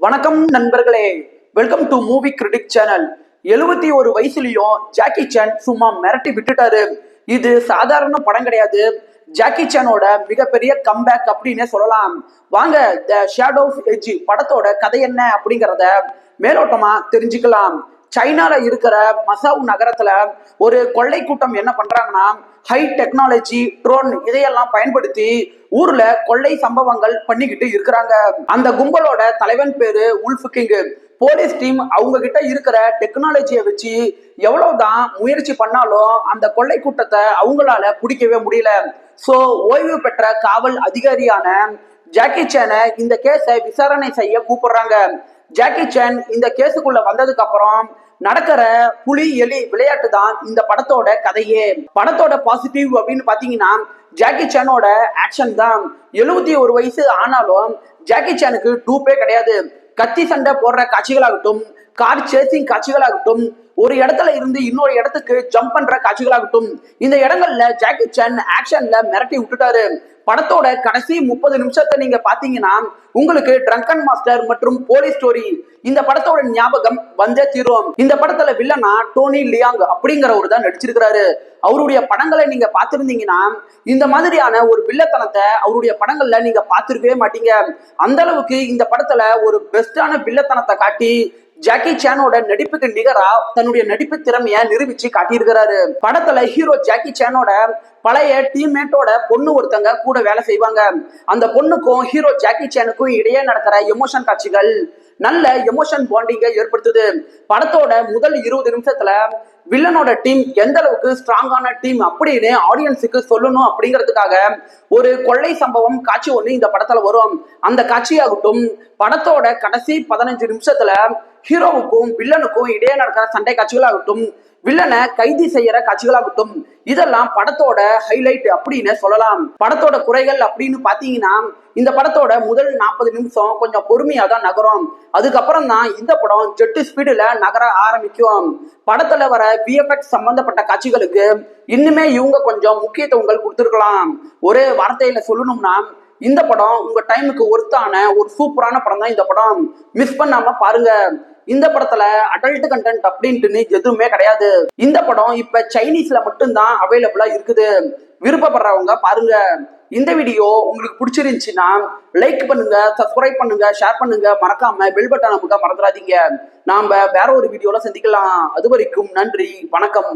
வணக்கம் நண்பர்களே. Welcome to movie critic channel எழுபத்தி ஒரு வயசுலயும் ஜாக்கி சான் சும்மா மிரட்டி விட்டுட்டாரு. இது சாதாரண படம் கிடையாது. ஜாக்கி சானோட மிகப்பெரிய கம்பேக் அப்படின்னே சொல்லலாம். வாங்க த ஷேடோஸ் எஜ் படத்தோட கதை என்ன அப்படிங்கிறத மேலோட்டமா தெரிஞ்சுக்கலாம். சைனால இருக்கிற மசாவ் நகரத்துல ஒரு கொள்ளை கூட்டம் என்ன பண்றாங்கன்னா ஹை டெக்னாலஜி ட்ரோன் இதையெல்லாம் பயன்படுத்தி ஊர்ல கொள்ளை சம்பவங்கள் பண்ணிக்கிட்டு இருக்கிறாங்க. அந்த கும்பலோட தலைவன் பேரு உல்ஃப் கிங்கு போலீஸ் டீம் அவங்க கிட்ட இருக்கிற டெக்னாலஜியை வச்சு எவ்வளவுதான் முயற்சி பண்ணாலும் அந்த கொள்ளை கூட்டத்தை அவங்களால பிடிக்கவே முடியல. சோ ஓய்வு பெற்ற காவல் அதிகாரியான ஜாக்கி சேனை இந்த கேஸை விசாரணை செய்ய கூப்பிடுறாங்க. ஜாக்கி சேன் இந்த கேஸுக்குள்ள வந்ததுக்கு அப்புறம் நடக்கிற புலி எலி விளையாட்டு தான் இந்த படத்தோட கதையே. படத்தோட பாசிட்டிவ் அப்படின்னு பாத்தீங்கன்னா ஜாக்கி சேனோட ஆக்ஷன் தான். எழுபத்தி ஒரு வயசு ஆனாலும் ஜாக்கி சேனுக்கு டூப்பே கிடையாது. கத்தி சண்டை போடுற காட்சிகளாகட்டும் கார் சேசிங் காட்சிகளாகட்டும் ஒரு இடத்துல இருந்து இன்னொரு இடத்துக்கு ஜம்ப் பண்ற காட்சிகளாகட்டும் இந்த இடங்கள்ல ஜாக்கி சான் ஆக்ஷன்ல மிரட்டி விட்டுட்டாரு. படத்தோட கடைசி முப்பது நிமிஷத்தை நீங்க பாத்தீங்கன்னா உங்களுக்கு ட்ரங்கன் மாஸ்டர் மற்றும் போலீஸ் ஸ்டோரி இந்த படத்தோட ஞாபகம் வந்தே தீரும். இந்த படத்துல வில்லனா டோனி லியாங் அப்படிங்கிறவர் தான் நடிச்சிருக்கிறாரு. அவருடைய படங்களை நீங்க பார்த்திருந்தீங்கன்னா இந்த மாதிரியான ஒரு வில்லத்தனத்தை அவருடைய படங்கள்ல நீங்க பார்த்திருக்கவே மாட்டீங்க. அந்த அளவுக்கு இந்த படத்துல ஒரு பெஸ்டான வில்லத்தனத்தை காட்டி ஜாக்கி சேனோட நடிப்புக்கு நிகரா தன்னுடைய நடிப்பு திறமைய நிரூபிச்சு காட்டியிருக்கிறாரு. படத்துல ஹீரோ ஜாக்கி சேனோட பழைய டீம்மேட்டோட பொண்ணு ஒருத்தங்க கூட வேலை செய்வாங்க. அந்த பொண்ணுக்கும் ஹீரோ ஜாக்கி சேனுக்கும் இடையே நடக்கிற எமோஷன் காட்சிகள் நல்ல எமோஷன் பாண்டிங்கை ஏற்படுத்துது. படத்தோட முதல் இருபது நிமிஷத்துல வில்லனோட டீம் எந்த அளவுக்கு ஸ்ட்ராங்கான டீம் அப்படின்னு ஆடியன்ஸுக்கு சொல்லணும் அப்படிங்கிறதுக்காக ஒரு கொள்ளை சம்பவம் காட்சி ஒண்ணு இந்த படத்துல வரும். அந்த காட்சியாகட்டும் படத்தோட கடைசி பதினஞ்சு நிமிஷத்துல ஹீரோவுக்கும் வில்லனுக்கும் இடையே நடக்கிற சண்டை காட்சிகள் ஆகட்டும் வில்லனை கைது செய்யற காட்சிகளாகட்டும் இதெல்லாம் படத்தோட ஹைலைட் அப்படின்னு சொல்லலாம். படத்தோட குறைகள் அப்படின்னு பாத்தீங்கன்னா இந்த படத்தோட முதல் நாற்பது நிமிஷம் கொஞ்சம் பொறுமையா தான் நகரும். அதுக்கப்புறம் தான் இந்த படம் ஜெட்டு ஸ்பீடுல நகர ஆரம்பிக்கும். படத்துல வர விஎஃப்எக்ஸ் சம்பந்தப்பட்ட காட்சிகளுக்கு இன்னுமே இவங்க கொஞ்சம் முக்கியத்துவங்கள் கொடுத்துருக்கலாம். ஒரே வார்த்தையில சொல்லணும்னா இந்த படம் உங்க டைமுக்கு ஒர்த்தான ஒரு சூப்பரான படம் தான் இந்த படம். மிஸ் பண்ணாம பாருங்க. இந்த படத்துல அடல்ட் கண்டென்ட் அப்படின்ட்டு எதுவுமே கிடையாது. இந்த படம் இப்ப சைனீஸ்ல மட்டும்தான் அவைலபிளா இருக்குது. விருப்பப்படுறவங்க பாருங்க. இந்த வீடியோ உங்களுக்கு பிடிச்சிருந்துச்சுன்னா லைக் பண்ணுங்க சப்ஸ்கிரைப் பண்ணுங்க ஷேர் பண்ணுங்க. மறக்காம பெல் பட்டன் நமக்கு மறந்துடாதீங்க. நாம வேற ஒரு வீடியோல சந்திக்கலாம். அது வரைக்கும் நன்றி வணக்கம்.